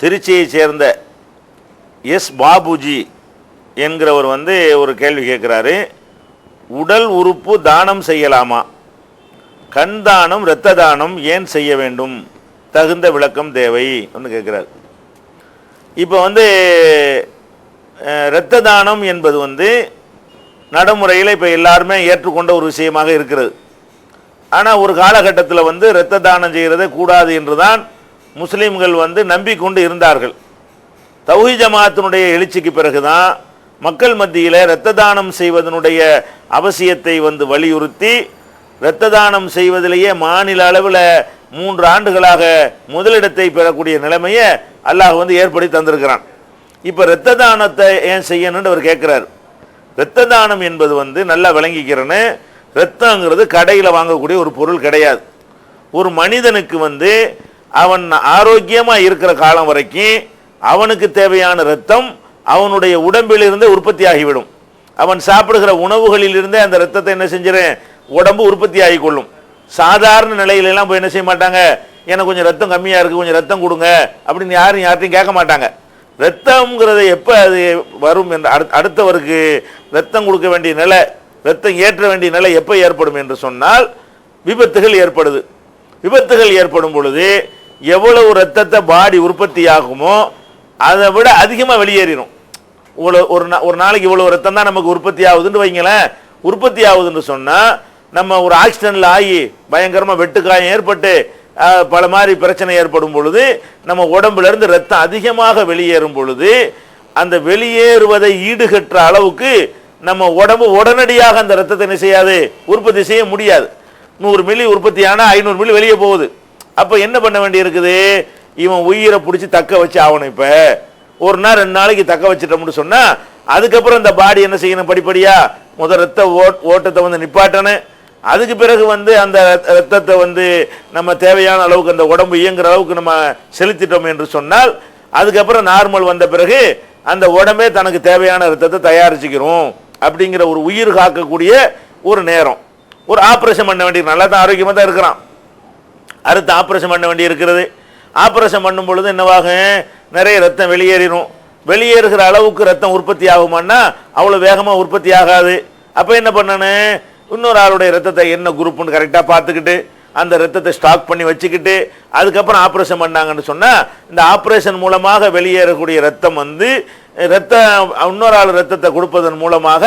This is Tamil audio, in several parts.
திருச்சியை சேர்ந்த எஸ் பாபுஜி என்கிறவர் வந்து ஒரு கேள்வி கேட்குறாரு. உடல் உறுப்பு தானம் செய்யலாமா? கண் தானம் இரத்த தானம் ஏன் செய்ய வேண்டும்? தகுந்த விளக்கம் தேவை ஒன்று கேட்குறாரு. இப்போ வந்து இரத்த தானம் என்பது வந்து நடைமுறையில் இப்போ எல்லாருமே ஏற்றுக்கொண்ட ஒரு விஷயமாக இருக்கிறது. ஆனால் ஒரு காலகட்டத்தில் வந்து இரத்த தானம் செய்கிறதே கூடாது என்று தான் முஸ்லீம்கள் வந்து நம்பிக்கொண்டு இருந்தார்கள். தௌஹி ஜமாத்தினுடைய எழுச்சிக்கு பிறகுதான் மக்கள் மத்தியில் இரத்த தானம் செய்வதனுடைய அவசியத்தை வந்து வலியுறுத்தி இரத்த தானம் செய்வதிலேயே மாநில அளவில் மூன்று ஆண்டுகளாக முதலிடத்தை பெறக்கூடிய நிலைமையை அல்லாஹ் வந்து ஏற்படுத்தி தந்திருக்கிறான். இப்போ இரத்த தானத்தை ஏன் செய்யணும்னு அவர் கேட்குறாரு. இரத்த தானம் என்பது வந்து நல்லா விளங்கிக்கிறேன்னு ரத்தங்கிறது கடையில் வாங்கக்கூடிய ஒரு பொருள் கிடையாது. ஒரு மனிதனுக்கு வந்து அவன் ஆரோக்கியமாக இருக்கிற காலம் வரைக்கும் அவனுக்கு தேவையான ரத்தம் அவனுடைய உடம்பிலிருந்தே உற்பத்தி ஆகிவிடும் அவன் சாப்பிடுகிற உணவுகளிலிருந்தே அந்த ரத்தத்தை என்ன செஞ்சிடும் உடம்பு உற்பத்தி ஆகிக்கொள்ளும் சாதாரண நிலையிலெல்லாம் போய் என்ன செய்ய மாட்டாங்க? எனக்கு கொஞ்சம் ரத்தம் கம்மியாக இருக்குது கொஞ்சம் ரத்தம் கொடுங்க அப்படின்னு யாரும் யார்ட்டையும் கேட்க மாட்டாங்க. ரத்தம்ங்கிறத எப்போ அது வரும் என்று அடுத்தவருக்கு ரத்தம் கொடுக்க வேண்டிய நிலை ரத்தம் ஏற்ற வேண்டிய நிலை எப்போ ஏற்படும் என்று சொன்னால் விபத்துகள் ஏற்படுது. விபத்துகள் ஏற்படும் பொழுது எவ்வளவு ரத்தத்தை பாடி உற்பத்தி ஆகுமோ அதை விட அதிகமாக வெளியேறிடும் இவ்வளோ ஒரு நா ஒரு நாளைக்கு இவ்வளோ ரத்தம் தான் நமக்கு உற்பத்தி ஆகுதுன்னு வைங்களேன். உற்பத்தி ஆகுதுன்னு சொன்னால் நம்ம ஒரு ஆக்சிடென்ட்டில் ஆகி பயங்கரமாக வெட்டுக்காயம் ஏற்பட்டு பல மாதிரி பிரச்சனை ஏற்படும் பொழுது நம்ம உடம்புலேருந்து ரத்தம் அதிகமாக வெளியேறும் பொழுது அந்த வெளியேறுவதை ஈடுகட்டுற அளவுக்கு நம்ம உடம்பு உடனடியாக அந்த ரத்தத்தை என்ன செய்யாது? உற்பத்தி செய்ய முடியாது. நூறு மில்லி உற்பத்தியான ஐநூறு மில்லி வெளியே போகுது. அப்போ என்ன பண்ண வேண்டி இருக்குது இவன் உயிரை பிடிச்சி தக்க வச்சு ஆகணும் இப்போ. ஒரு நாள் ரெண்டு நாளைக்கு தக்க வச்சிட்டோம்னு சொன்னா அதுக்கப்புறம் இந்த பாடி என்ன செய்யணும் படிப்படியா? முதல் ரத்த ஓட் ஓட்டத்தை வந்து நிப்பாட்டணும். அதுக்கு பிறகு வந்து அந்த ரத்தத்தை வந்து நம்ம தேவையான அளவுக்கு அந்த உடம்பு இயங்குற அளவுக்கு நம்ம செலுத்திட்டோம் என்று சொன்னால் அதுக்கப்புறம் நார்மல் வந்த பிறகு அந்த உடம்பே தனக்கு தேவையான ரத்தத்தை தயாரிச்சுக்கிறோம் அப்படிங்கிற ஒரு உயிர் காக்கக்கூடிய ஒரு நேரம். ஒரு ஆப்ரேஷன் பண்ண வேண்டிய நல்லா தான் ஆரோக்கியமாக தான் இருக்கிறான். அடுத்து ஆப்ரேஷன் பண்ண வேண்டி இருக்கிறது. ஆப்ரேஷன் பண்ணும் பொழுது என்னவாகும் நிறைய ரத்தம் வெளியேறிடும் வெளியேறுகிற அளவுக்கு ரத்தம் உற்பத்தி ஆகுமான்னா அவ்வளோ வேகமாக உற்பத்தி ஆகாது. அப்போ என்ன பண்ணணும் இன்னொரு ஆளுடைய ரத்தத்தை என்ன குரூப்னு கரெக்டாக பார்த்துக்கிட்டு அந்த ரத்தத்தை ஸ்டாக் பண்ணி வச்சுக்கிட்டு அதுக்கப்புறம் ஆப்ரேஷன் பண்ணாங்கன்னு சொன்னால் இந்த ஆப்ரேஷன் மூலமாக வெளியேறக்கூடிய ரத்தம் வந்து ரத்தம் இன்னொரு ஆள் ரத்தத்தை கொடுப்பதன் மூலமாக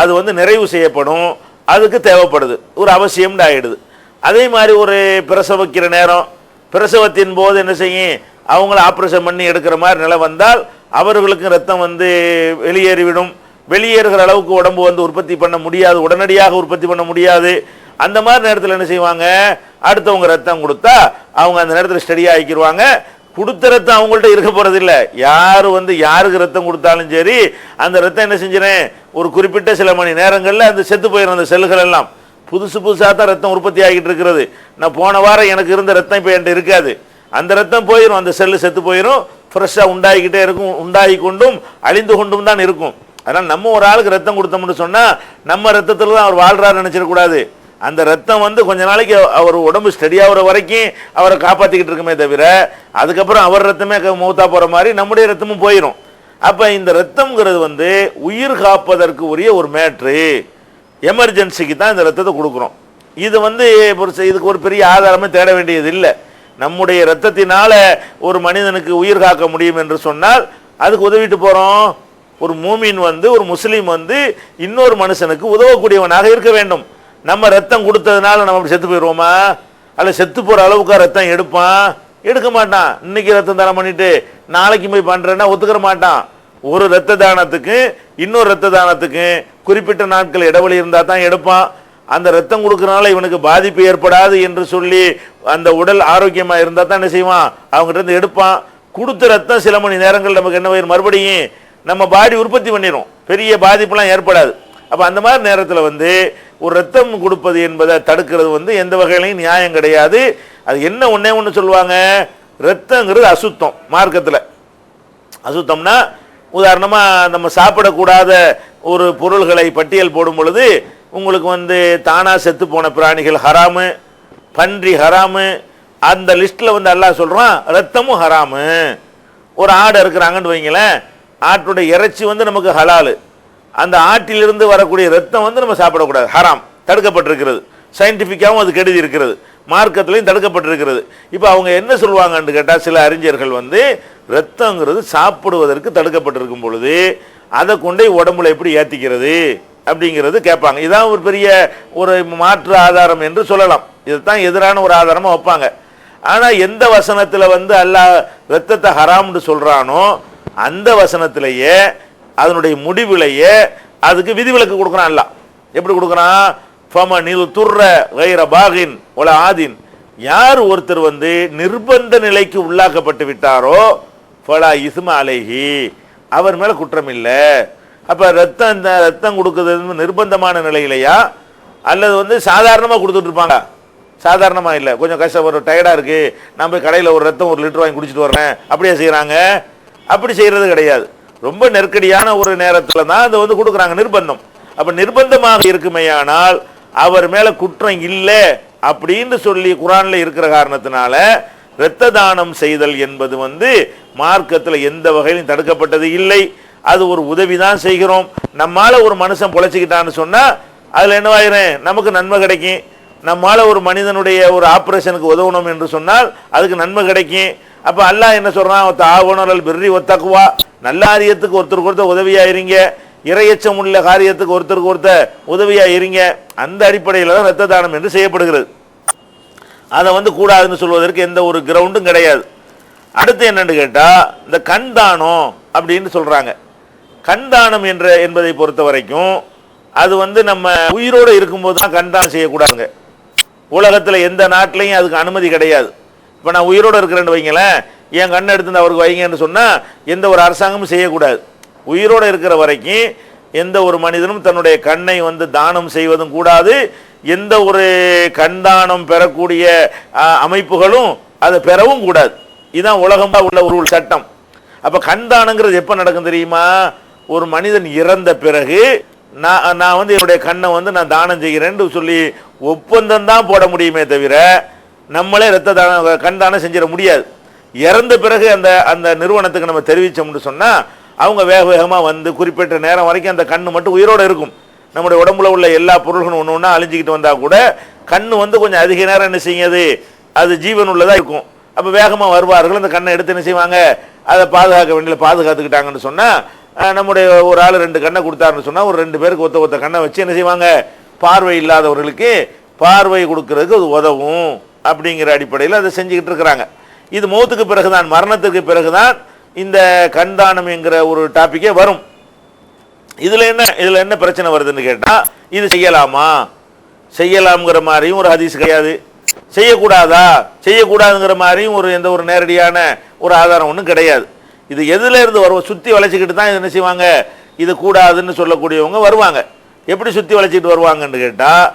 அது வந்து நிறைவு செய்யப்படும். அதுக்கு தேவைப்படுது. ஒரு அவசியம்னு ஆகிடுது அதே மாதிரி ஒரு பிரசவிக்கிற நேரம் பிரசவத்தின் போது என்ன செய்யும்? அவங்கள ஆப்ரேஷன் பண்ணி எடுக்கிற மாதிரி நிலை வந்தால் அவர்களுக்கும் ரத்தம் வந்து வெளியேறிவிடும். வெளியேறுகிற அளவுக்கு உடம்பு வந்து உற்பத்தி பண்ண முடியாது. உடனடியாக உற்பத்தி பண்ண முடியாது. அந்த மாதிரி நேரத்தில் என்ன செய்வாங்க? அடுத்தவங்க ரத்தம் கொடுத்தா அவங்க அந்த நேரத்தில் ஸ்டடியாக ஆக்கிடுவாங்க கொடுத்த ரத்தம் அவங்கள்ட்ட இருக்க போகிறதில்ல யார் வந்து யாருக்கு ரத்தம் கொடுத்தாலும் சரி அந்த ரத்தம் என்ன செஞ்சிடேன் ஒரு குறிப்பிட்ட சில மணி நேரங்களில் அந்த செத்து போயிடும் அந்த செல்கள் எல்லாம். புதுசு புதுசாக தான் ரத்தம் உற்பத்தி ஆகிட்டு இருக்கிறது. நான் போன வாரம் எனக்கு இருந்த ரத்தம் இப்போ என்கிட்ட இருக்காது. அந்த ரத்தம் போயிடும் அந்த செல்லு செத்து போயிடும் ஃப்ரெஷ்ஷாக உண்டாகிக்கிட்டே இருக்கும் உண்டாகி கொண்டும் அழிந்து கொண்டும் தான் இருக்கும். அதனால் நம்ம ஒரு ஆளுக்கு ரத்தம் கொடுத்தோம்னு சொன்னால் நம்ம ரத்தத்தில் தான் அவர் வாழ்றாரு நினச்சிடக்கூடாது அந்த ரத்தம் வந்து கொஞ்ச நாளைக்கு அவர் உடம்பு ஸ்டடியாகிற வரைக்கும் அவரை காப்பாற்றிக்கிட்டு இருக்குமே தவிர அதுக்கப்புறம் அவர் ரத்தமே மூத்தா போகிற மாதிரி நம்முடைய ரத்தமும் போயிடும் அப்போ இந்த ரத்தம்ங்கிறது வந்து உயிர் காப்பதற்கு உரிய ஒரு மேட்ரு. எமர்ஜென்சிக்கு தான் இந்த ரத்தத்தை கொடுக்குறோம் இது வந்து ஒரு இதுக்கு ஒரு பெரிய ஆதாரமே தேட வேண்டியது இல்லை. நம்முடைய ரத்தத்தினால ஒரு மனிதனுக்கு உயிர் காக்க முடியும் என்று சொன்னால் அதுக்கு உதவிட்டு போகிறோம் ஒரு மூமின் வந்து ஒரு முஸ்லீம் வந்து இன்னொரு மனுஷனுக்கு உதவக்கூடியவனாக இருக்க வேண்டும். நம்ம ரத்தம் கொடுத்ததுனால நம்ம அப்படி செத்து போயிடுவோமா அல்ல செத்து போகிற அளவுக்கு ரத்தம் எடுப்பான்? எடுக்க மாட்டான். இன்னைக்கு ரத்தம் தரம் பண்ணிட்டு நாளைக்கு போய் பண்ணுறேன்னா ஒத்துக்கிற மாட்டான். ஒரு ரத்த தானத்துக்கு இன்னொரு ரத்த தானத்துக்கு குறிப்பிட்ட நாட்கள் இடைவெளி இருந்தால் தான் எடுப்பான். அந்த ரத்தம் கொடுக்கறனால இவனுக்கு பாதிப்பு ஏற்படாது என்று சொல்லி அந்த உடல் ஆரோக்கியமாக இருந்தால் தான் என்ன செய்வான்? அவங்ககிட்ட இருந்து எடுப்பான். கொடுத்த ரத்தம் சில மணி நேரங்கள் நமக்கு என்ன வரும் மறுபடியும் நம்ம பாடி உற்பத்தி பண்ணிடும் பெரிய பாதிப்புலாம் ஏற்படாது. அப்போ அந்த மாதிரி நேரத்தில் வந்து ஒரு ரத்தம் கொடுப்பது என்பதை தடுக்கிறது வந்து எந்த வகையிலையும் நியாயம் கிடையாது. அது என்ன ஒன்றே ஒன்று சொல்லுவாங்க? ரத்தங்கிறது அசுத்தம் மார்க்கத்தில். அசுத்தம்னா உதாரணமாக நம்ம சாப்பிடக்கூடாத ஒரு பொருள்களை பட்டியல் போடும் பொழுது உங்களுக்கு வந்து தானாக செத்து போன பிராணிகள் ஹராமு பன்றி ஹராமு அந்த லிஸ்ட்டில் வந்து எல்லாம் சொல்கிறான் ரத்தமும் ஹராமு. ஒரு ஆடு இருக்கிறாங்கன்னு வைங்களேன் ஆட்டுடைய இறைச்சி வந்து நமக்கு ஹலாலு. அந்த ஆட்டிலிருந்து வரக்கூடிய ரத்தம் வந்து நம்ம சாப்பிடக்கூடாது ஹராம் தடுக்கப்பட்டிருக்கிறது. சயின்டிஃபிக்காகவும் அது கெடுதி இருக்கிறது. மார்க்கத்திலையும் தடுக்கப்பட்டிருக்கிறது. இப்போ அவங்க என்ன சொல்லுவாங்கன்னு கேட்டால் சில அறிஞர்கள் வந்து ரத்தங்கிறது சாப்பிடுவதற்கு தடுக்கப்பட்டிருக்கும் பொழுது அதை கொண்டே உடம்புல எப்படி ஏற்றிக்கிறது அப்படிங்கிறது கேட்பாங்க. இதான் ஒரு பெரிய ஒரு மாற்று ஆதாரம் என்று சொல்லலாம். இதுதான் எதிரான ஒரு ஆதாரமாக வைப்பாங்க. ஆனால் எந்த வசனத்தில் வந்து அல்லாஹ் ரத்தத்தை ஹராம்னு சொல்கிறானோ அந்த வசனத்திலேயே அதனுடைய முடிவிலேயே அதுக்கு விதிவிலக்கு கொடுக்குறான் அல்லாஹ். எப்படி கொடுக்குறான்? ஃபமனில் துர்ர வைர பாகின் ஒல ஆதின். யார் ஒருத்தர் வந்து நிர்பந்த நிலைக்கு உள்ளாக்கப்பட்டு விட்டாரோ ஃபலா இசும அலைஹி அவர் மேலே குற்றம் இல்லை அப்போ ரத்தம் இந்த ரத்தம் கொடுக்குறது வந்து நிர்பந்தமான நிலையிலையா? அல்லது வந்து சாதாரணமாக கொடுத்துட்ருப்பாங்க சாதாரணமாக இல்லை. கொஞ்சம் கஷ்டம் ஒரு டயர்டாக இருக்குது நான் போய் கடையில் ஒரு ரத்தம் ஒரு லிட்டர் வாங்கி குடிச்சிட்டு வரேன். அப்படியே செய்கிறாங்க அப்படி செய்கிறது கிடையாது. ரொம்ப நெருக்கடியான ஒரு நேரத்தில் தான் அதை வந்து கொடுக்குறாங்க நிர்பந்தம். அப்போ நிர்பந்தமாக இருக்குமேயானால் அவர் மேலே குற்றம் இல்லை அப்படின்னு சொல்லி குரானில் இருக்கிற காரணத்தினால இரத்த தானம் செய்தல் என்பது வந்து மார்க்கத்தில் எந்த வகையிலும் தடுக்கப்பட்டது இல்லை. அது ஒரு உதவி தான் செய்கிறோம். நம்மால ஒரு மனுஷன் பொழைச்சிக்கிட்டான்னு சொன்னால் அதில் என்னவாயிரும் நமக்கு நன்மை கிடைக்கும். நம்மால ஒரு மனிதனுடைய ஒரு ஆப்ரேஷனுக்கு உதவணும் என்று சொன்னால் அதுக்கு நன்மை கிடைக்கும். அப்போ அல்லாஹ் என்ன சொல்கிறான் சொல்றான் தாவணல் பிர்ரி ஒத்தக்குவா நல்ல அரியத்துக்கு ஒருத்தருக்கு ஒருத்தர் உதவியாயிருங்க. இரையச்சம் உள்ள காரியத்துக்கு ஒருத்தருக்கு ஒருத்தர் உதவியாக இருங்க. அந்த அடிப்படையில் தான் ரத்த தானம் என்று செய்யப்படுகிறது. அதை வந்து கூடாதுன்னு சொல்வதற்கு எந்த ஒரு கிரவுண்டும் கிடையாது. அடுத்து என்னன்னு கேட்டால் இந்த கண் தானம் அப்படின்னு சொல்கிறாங்க கண் தானம் என்ற என்பதை பொறுத்த வரைக்கும் அது வந்து நம்ம உயிரோடு இருக்கும்போது தான் கண் தானம் செய்யக்கூடாதுங்க. உலகத்தில் எந்த நாட்டிலையும் அதுக்கு அனுமதி கிடையாது. இப்போ நான் உயிரோடு இருக்கிறேன்னு வைங்களேன் என் கண்ணை எடுத்து அவருக்கு வைங்கன்னு சொன்னால் எந்த ஒரு அரசாங்கமும் செய்யக்கூடாது. உயிரோடு இருக்கிற வரைக்கும் எந்த ஒரு மனிதனும் தன்னுடைய கண்ணை வந்து தானம் செய்வதும் கூடாது. எந்த ஒரு கண் தானம் பெறக்கூடிய அமைப்புகளும் அதை பெறவும் கூடாது. இதுதான் உலகமாக உள்ள ஒரு சட்டம். அப்போ கண் தானங்கிறது எப்போ நடக்கும் தெரியுமா? ஒரு மனிதன் இறந்த பிறகு நான் நான் வந்து என்னுடைய கண்ணை வந்து நான் தானம் செய்கிறேன்னு சொல்லி ஒப்பந்தம் தான் போட முடியுமே தவிர நம்மளே ரத்த தானம் கண் தானம் செஞ்சிட முடியாது. இறந்த பிறகு அந்த அந்த நிறுவனத்துக்கு நம்ம தெரிவித்தோம்னு சொன்னால் அவங்க வேக வேகமாக வந்து குறிப்பிட்ட நேரம் வரைக்கும் அந்த கண்ணு மட்டும் உயிரோடு இருக்கும். நம்முடைய உடம்புல உள்ள எல்லா பொருள்களும் ஒன்று ஒன்றா அழிஞ்சிக்கிட்டு வந்தால் கூட கண்ணு வந்து கொஞ்சம் அதிக நேரம் என்ன செய்யுது அது? ஜீவன் உள்ளதாக இருக்கும். அப்போ வேகமாக வருவார்கள் அந்த கண்ணை எடுத்து என்ன செய்வாங்க? அதை பாதுகாக்க வேண்டிய பாதுகாத்துக்கிட்டாங்கன்னு சொன்னால் நம்முடைய ஒரு ஆள் ரெண்டு கண்ணை கொடுத்தாருன்னு சொன்னால் ஒரு ரெண்டு பேருக்கு ஒத்த ஒத்த கண்ணை வச்சு என்ன செய்வாங்க? பார்வை இல்லாதவர்களுக்கு பார்வை கொடுக்கறதுக்கு அது உதவும் அப்படிங்கிற அடிப்படையில் அதை செஞ்சுக்கிட்டு இருக்கிறாங்க. இது மௌத்துக்கு பிறகுதான் மரணத்துக்கு பிறகுதான் இந்த கண்தானம் என்கிற ஒரு டாப்பிக்கே வரும். இதில் என்ன இதில் என்ன பிரச்சனை வருதுன்னு கேட்டால் இது செய்யலாமா? செய்யலாம்ங்கிற மாதிரியும் ஒரு ஹதீஸ் கிடையாது. செய்யக்கூடாதா? செய்யக்கூடாதுங்கிற மாதிரியும் ஒரு எந்த ஒரு நேரடியான ஒரு ஆதாரம் ஒன்றும் கிடையாது. இது எதுலேருந்து வரும்? சுற்றி வளைச்சிக்கிட்டு தான் இது என்ன செய்வாங்க? இது கூடாதுன்னு சொல்லக்கூடியவங்க வருவாங்க. எப்படி சுற்றி வளைச்சிக்கிட்டு வருவாங்கன்னு கேட்டால்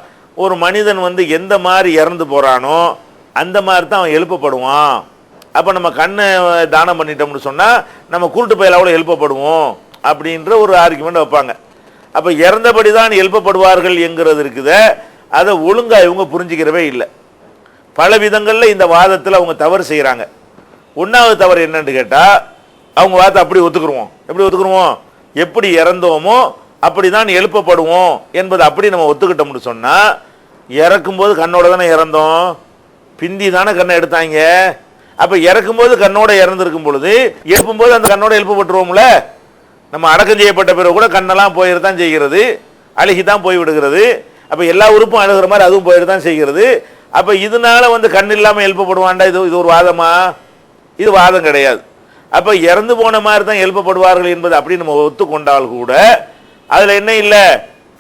ஒரு மனிதன் வந்து எந்த மாதிரி இறந்து போகிறானோ அந்த மாதிரி தான் அவன் எழுப்பப்படுவான். அப்போ நம்ம கண்ணை தானம் பண்ணிட்டோம்னு சொன்னால் நம்ம கூட்டு அவ்வளோ எழுப்பப்படுவோம் அப்படின்ற ஒரு ஆர்குமெண்ட் வைப்பாங்க. அப்போ இறந்தபடி தான் எழுப்பப்படுவார்கள் என்கிறது இருக்குத. அதை ஒழுங்காக இவங்க புரிஞ்சுக்கிறவே இல்லை. பல விதங்களில் இந்த வாதத்தில் அவங்க தவறு செய்கிறாங்க ஒன்றாவது தவறு என்னன்னு கேட்டால் அவங்க வாதத்தை அப்படி ஒத்துக்குருவோம். எப்படி ஒத்துக்குருவோம்? எப்படி இறந்தோமோ அப்படி தான் எழுப்பப்படுவோம் என்பதை அப்படி நம்ம ஒத்துக்கிட்டோம்னு சொன்னால் இறக்கும்போது கண்ணோட தானே இறந்தோம். பிந்தி தானே கண்ணை எடுத்தாங்க. அப்போ இறக்கும்போது கண்ணோட இறந்துருக்கும் பொழுது எழுப்பும்போது அந்த கண்ணோட எழுப்பப்பட்டுருவோம்ல நம்ம அடக்கம் செய்யப்பட்ட பிறகு கூட கண்ணெல்லாம் போயிட்டு தான் செய்கிறது. அழுகி தான் போய் விடுகிறது. அப்போ எல்லா உறுப்பும் அழுகிற மாதிரி அதுவும் போயிட்டு தான் செய்கிறது. அப்போ இதனால வந்து கண் இல்லாமல் எழுப்பப்படுவான்டா? இது இது ஒரு வாதமா? இது வாதம் கிடையாது. அப்போ இறந்து போன மாதிரி தான் எழுப்பப்படுவார்கள் என்பது அப்படி நம்ம ஒத்துக்கொண்டால் கூட அதில் என்ன இல்லை?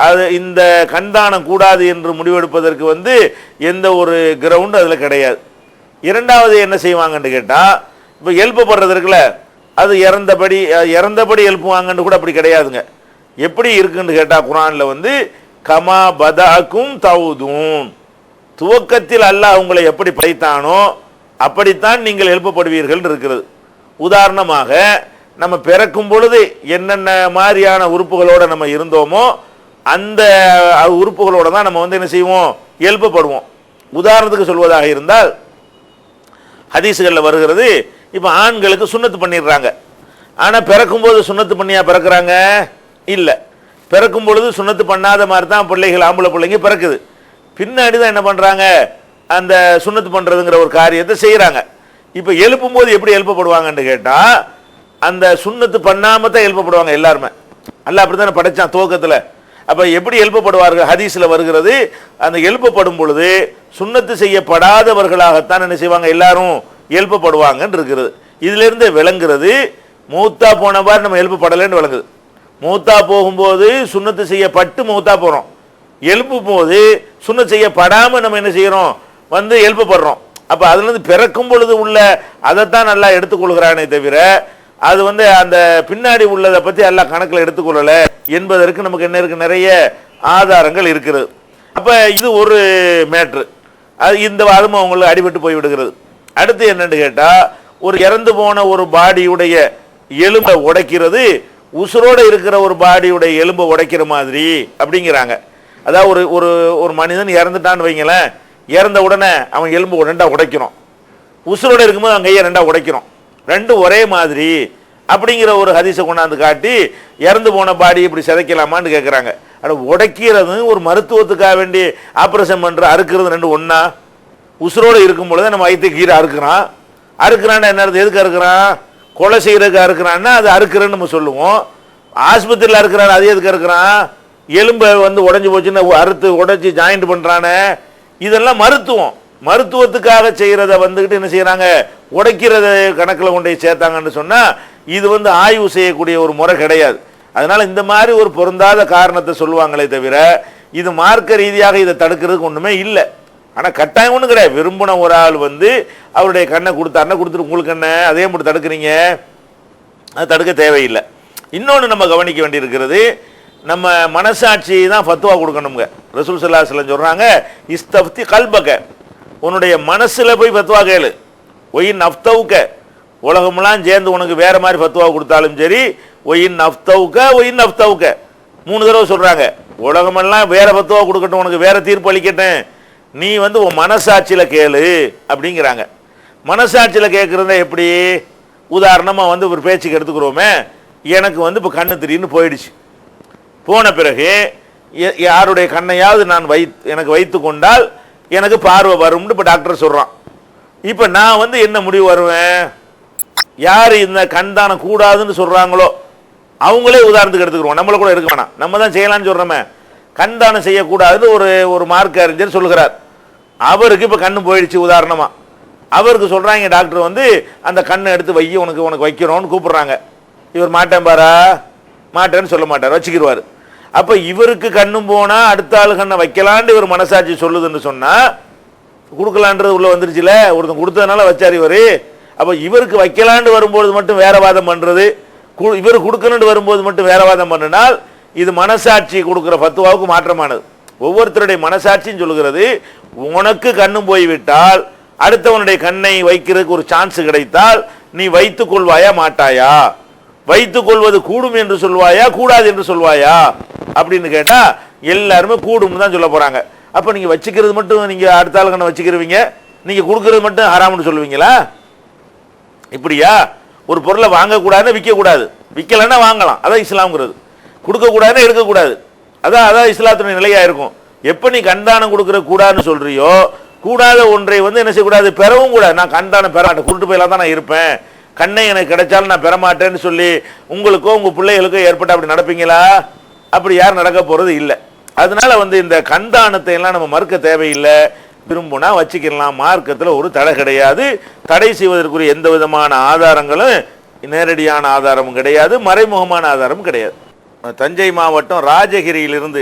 அது இந்த கண்தானம் கூடாது என்று முடிவெடுப்பதற்கு வந்து எந்த ஒரு கிரவுண்டும் அதில் கிடையாது. இரண்டாவது என்ன செய்வாங்கன்னு கேட்டால் இப்போ எழுப்பப்படுறது இருக்குல்ல அது இறந்தபடி இறந்தபடி எழுப்புவாங்கன்னு கூட அப்படி கிடையாதுங்க. எப்படி இருக்குன்னு கேட்டால் குரானில் வந்து கமா பதாக்கும் தவுதூன். துவக்கத்தில் அல்லாஹ் உங்களை எப்படி படைத்தானோ அப்படித்தான் நீங்கள் எழுப்பப்படுவீர்கள் இருக்கிறது. உதாரணமாக நம்ம பிறக்கும் பொழுது என்னென்ன மாதிரியான உறுப்புகளோடு நம்ம இருந்தோமோ அந்த உறுப்புகளோடு தான் நம்ம வந்து என்ன செய்வோம்? எழுப்பப்படுவோம் உதாரணத்துக்கு சொல்வதாக இருந்தால் ஹதீஸுகளில் வருகிறது. இப்போ ஆண்களுக்கு சுண்ணத்து பண்ணிடுறாங்க. ஆனால் பிறக்கும்போது சுண்ணத்து பண்ணியா பிறக்குறாங்க? இல்லை. பிறக்கும் பொழுது சுண்ணத்து பண்ணாத மாதிரி தான் பிள்ளைகள் ஆம்பளை பிள்ளைங்க பிறக்குது. பின்னாடி தான் என்ன பண்ணுறாங்க அந்த சுண்ணத்து பண்ணுறதுங்கிற ஒரு காரியத்தை செய்கிறாங்க இப்போ எழுப்பும் போது எப்படி எழுப்பப்படுவாங்கன்னு கேட்டால் அந்த சுண்ணத்து பண்ணாமல் தான் எழுப்பப்படுவாங்க எல்லாருமே. அல்ல அப்படி தானே படைச்சான் துவக்கத்தில் அப்போ எப்படி எழுப்பப்படுவார்கள்? ஹதீஸில் வருகிறது அந்த எழுப்பப்படும் பொழுது சுண்ணத்து செய்யப்படாதவர்களாகத்தான் என்ன செய்வாங்க? எல்லாரும் எழுப்பப்படுவாங்கன்னு இருக்கிறது. இதிலிருந்து விளங்குறது மூத்தா போன மாதிரி நம்ம எழுப்பப்படலைன்னு விளங்குது. மூத்தா போகும்போது சுண்ணத்து செய்யப்பட்டு மூத்தா போகிறோம் எழுப்பும் போது சுண்ணத்து செய்யப்படாமல் நம்ம என்ன செய்கிறோம் வந்து எழுப்பப்படுறோம். அப்போ அதுலேருந்து பிறக்கும் பொழுது உள்ள அதைத்தான் நல்லா எடுத்துக்கொள்கிறானே தவிர அது வந்து அந்த பின்னாடி உள்ளதை பற்றி எல்லாம் கணக்கில் எடுத்துக்கொள்ளலை என்பதற்கு நமக்கு என்ன இருக்கு நிறைய ஆதாரங்கள் இருக்கிறது. அப்போ இது ஒரு மேட்ரு. அது இந்த வாதமும் அவங்களுக்கு அடிபட்டு போய் விடுகிறது. அடுத்து என்னென்னு கேட்டால் ஒரு இறந்து போன ஒரு பாடியுடைய எலும்பை உடைக்கிறது உசுரோடு இருக்கிற ஒரு பாடியுடைய எலும்பை உடைக்கிற மாதிரி அப்படிங்கிறாங்க. அதாவது ஒரு ஒரு ஒரு மனிதன் இறந்துட்டான்னு வைங்களேன் இறந்த உடனே அவன் எலும்பு ரெண்டாக உடைக்கிறோம் உசுரோட இருக்கும்போது அவன் கையை ரெண்டாக உடைக்கிறோம் ரெண்டும் ஒரே மாதிரி அப்படிங்கிற ஒரு ஹதீஸை கொண்டாந்து காட்டி இறந்து போன பாடி இப்படி சிதைக்கலாமான்னு கேட்குறாங்க ஆனால் உடைக்கிறது ஒரு மருத்துவத்துக்காக வேண்டி ஆப்ரேஷன் பண்ணுற அறுக்கிறது ரெண்டு ஒன்றா உசுரோடு இருக்கும் பொழுது நம்ம வயிற்று கீரை அறுக்கிறான். அறுக்கிறான்னா என்ன எதுக்கு அறுக்கிறான்? கொலை செய்கிறதுக்கு அறுக்கிறான்னா அது அறுக்கிறேன்னு நம்ம சொல்லுவோம். ஆஸ்பத்திரியில் அறுக்கிறான் அது எதுக்கு அறுக்கிறான்? எலும்பை வந்து உடஞ்சி போச்சுன்னா அறுத்து உடைச்சி ஜாயிண்ட் பண்ணுறானே இதெல்லாம் மருத்துவம். மருத்துவத்துக்காக செய்கிறத வந்துக்கிட்டு என்ன செய்கிறாங்க உடைக்கிறத கணக்கில் கொண்டு போய் சேர்த்தாங்கன்னு சொன்னால் இது வந்து ஆய்வு செய்யக்கூடிய ஒரு முறை கிடையாது. அதனால் இந்த மாதிரி ஒரு பொருந்தாத காரணத்தை சொல்லுவாங்களே தவிர இது மார்க்க ரீதியாக இதை தடுக்கிறதுக்கு ஒன்றுமே இல்லை. ஆனால் கட்டாயம் ஒன்றும் கிடையாது. விரும்பின ஒரு ஆள் வந்து அவருடைய கண்ணை கொடுத்தாருன்னா கொடுத்துட்டு உங்களுக்கு என்ன? அதே மட்டும் தடுக்கிறீங்க? அது தடுக்க தேவையில்லை. இன்னொன்று நம்ம கவனிக்க வேண்டியிருக்கிறது நம்ம மனசாட்சி தான் ஃபத்துவா கொடுக்கணுங்க ரசூல் சல்லா சொல்லம் சொல்கிறாங்க இஸ்தப்தி கல்பக. உன்னுடைய மனசில் போய் பத்துவா கேளு. ஒயின் அஃப்தவுக்க உலகமெல்லாம் சேர்ந்து உனக்கு வேறு மாதிரி பத்துவா கொடுத்தாலும் சரி ஒயின் அஃப்தவுக்க ஒயின் அஃப்தவுக்க மூணு தடவை சொல்கிறாங்க உலகமெல்லாம் வேற பத்துவா கொடுக்கட்டும் உனக்கு வேறு தீர்ப்பு அளிக்கட்டும். நீ வந்து உன் மனசாட்சியில் கேளு அப்படிங்கிறாங்க. மனசாட்சியில் கேட்குறத எப்படி? உதாரணமாக வந்து ஒரு பேச்சுக்கு எடுத்துக்கிறோமே. எனக்கு வந்து இப்போ கண்ணு திடீர்னு போயிடுச்சு. போன பிறகு யாருடைய கண்ணையாவது நான் வை எனக்கு வைத்து கொண்டால் எனக்கு பார்வை வரும்னு இப்போ டாக்டர் சொல்கிறான் இப்போ நான் வந்து என்ன முடிவு வருவேன்? யார் இந்த கண் தானம் கூடாதுன்னு சொல்கிறாங்களோ அவங்களே உதாரணத்துக்கு எடுத்துக்கிறோம் நம்மளை கூட இருக்க வேணாம். நம்ம தான் செய்யலாம்னு சொல்கிறோமே கண் தானம் செய்யக்கூடாதுன்னு ஒரு ஒரு மார்க் அறிஞர் சொல்கிறார் அவருக்கு இப்போ கண் போயிடுச்சு உதாரணமாக அவருக்கு சொல்கிறாங்க டாக்டர் வந்து அந்த கண்ணை எடுத்து வை உனக்கு உனக்கு வைக்கிறோன்னு கூப்பிட்றாங்க. இவர் மாட்டேன் பாரா மாட்டேன்னு சொல்ல மாட்டார் வச்சுக்கிடுவார் அப்போ இவருக்கு கண்ணும் போனால் அடுத்த ஆளு கண்ணை வைக்கலான்னு இவர் மனசாட்சி சொல்லுதுன்னு சொன்னால் கொடுக்கலான்றது உள்ள வந்துருச்சுல ஒருத்தன் கொடுத்ததுனால வச்சார் இவர். அப்போ இவருக்கு வைக்கலான்னு வரும்போது மட்டும் வேற வாதம் பண்ணுறது இவர் கொடுக்கணுன்னு வரும்போது மட்டும் வேற வாதம் பண்ணினால் இது மனசாட்சி கொடுக்குற ஃபத்துவாவுக்கு மாற்றமானது. ஒவ்வொருத்தருடைய மனசாட்சியும் சொல்லுகிறது உனக்கு கண்ணும் போய்விட்டால் அடுத்தவனுடைய கண்ணை வைக்கிறதுக்கு ஒரு சான்ஸ் கிடைத்தால் நீ வைத்துக் கொள்வாயா மாட்டாயா? வைத்துக் கொள்வது கூடும் என்று சொல்வாயா கூடாது என்று சொல்வாயா? அப்படின்னு கேட்டால் எல்லாருமே கூடும்னு தான் சொல்ல போகிறாங்க அப்போ நீங்கள் வச்சுக்கிறது மட்டும் நீங்கள் அடுத்த ஆள் வச்சுக்கிருவீங்க வச்சுக்கிறவங்க? நீங்க கொடுக்கறது மட்டும் ஹராம்னு சொல்லுவீங்களா? இப்படியா? ஒரு பொருளை வாங்கக்கூடாதுன்னு விற்கக்கூடாது. விற்கலைன்னா வாங்கலாம். அதான் இஸ்லாம்ங்கிறது. கொடுக்கக்கூடாதுன்னு எடுக்கக்கூடாது. அதான் அதான் இஸ்லாத்துடைய நிலையாக இருக்கும். எப்போ நீ கண்தானம் கொடுக்குற கூடாதுன்னு சொல்கிறியோ கூடாத ஒன்றை வந்து என்ன செய்யக்கூடாது? பெறவும் கூடாது. நான் கண்தானம் பெற மாட்டேன். கூட்டு தான் நான் இருப்பேன். கண்ணை எனக்கு கிடைச்சாலும் நான் பெற மாட்டேன்னு சொல்லி உங்களுக்கோ உங்கள் பிள்ளைகளுக்கோ ஏற்பட்ட அப்படி நடப்பீங்களா? அப்படி யாரும் நடக்க போகிறது இல்லை. அதனால வந்து இந்த கண்தானத்தை எல்லாம் நம்ம மறுக்க தேவையில்லை. விரும்புனா வச்சுக்கலாம் மார்க்கத்தில் ஒரு தடை கிடையாது. தடை செய்வதற்குரிய எந்த விதமான ஆதாரங்களும் நேரடியான ஆதாரமும் கிடையாது. மறைமுகமான ஆதாரமும் கிடையாது. தஞ்சை மாவட்டம் ராஜகிரியிலிருந்து